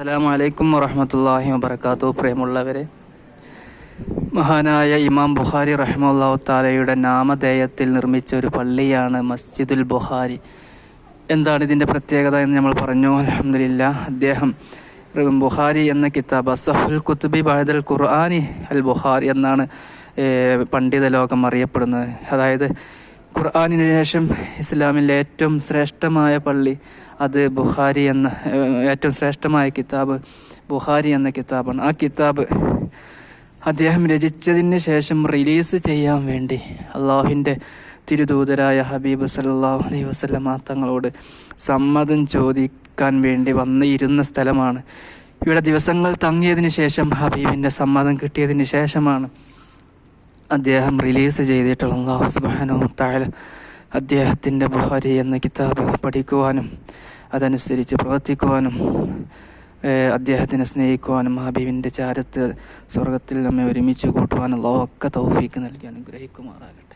അസ്സലാമു അലൈക്കും വറഹമത്തല്ലാഹി വബർക്കാത്തു പ്രിയമുള്ളവരെ മഹാനായ ഇമാം ബുഖാരി റഹ്മുല്ലാ താലയുടെ നാമധേയത്തിൽ നിർമ്മിച്ച ഒരു പള്ളിയാണ് മസ്ജിദുൽ ബുഖാരി. എന്താണ് ഇതിന്റെ പ്രത്യേകത എന്ന് നമ്മൾ പറഞ്ഞു? അലഹമില്ല അദ്ദേഹം ബുഖാരി എന്ന കിതാബ് അസഹുൽ കുത്തുബി ബഹദൽ ഖുർആാനി അൽ ബുഖാരി എന്നാണ് പണ്ഡിത ലോകം അറിയപ്പെടുന്നത്. അതായത് ഖുർആാനിന് ശേഷം ഇസ്ലാമിലെ ഏറ്റവും ശ്രേഷ്ഠമായ പള്ളി അത് ബുഹാരി എന്ന ഏറ്റവും ശ്രേഷ്ഠമായ കിതാബ് ബുഹാരി എന്ന കിതാബാണ്. ആ കിതാബ് അദ്ദേഹം രചിച്ചതിന് ശേഷം റിലീസ് ചെയ്യാൻ വേണ്ടി അള്ളാഹുവിന്റെ തിരുദൂതരായ ഹബീബ് സല്ലല്ലാഹു അലൈഹി വസ്ലമ തങ്ങളോട് സമ്മതം ചോദിക്കാൻ വേണ്ടി വന്നിരുന്ന സ്ഥലമാണ്. ഇവിടെ ദിവസങ്ങൾ തങ്ങിയതിന് ശേഷം ഹബീബിന്റെ സമ്മതം കിട്ടിയതിന് ശേഷമാണ് അദ്ദേഹം റിലീസ് ചെയ്തിട്ടുള്ള അള്ളാഹു സുബാനോ താഴ അദ്ദേഹത്തിന്റെ ബുഹാരി എന്ന കിതാബ് പഠിക്കുവാനും അതനുസരിച്ച് പ്രവർത്തിക്കുവാനും അദ്ദേഹത്തിനെ സ്നേഹിക്കുവാനും ഹബീബിന്റെ ചാരത്ത് സ്വർഗത്തിൽ നമ്മെ ഒരുമിച്ച് കൂട്ടുവാനും അള്ളാഹു ഒക്കെ തൗഫീക്ക് നൽകി അനുഗ്രഹിക്കുമാറാകട്ടെ.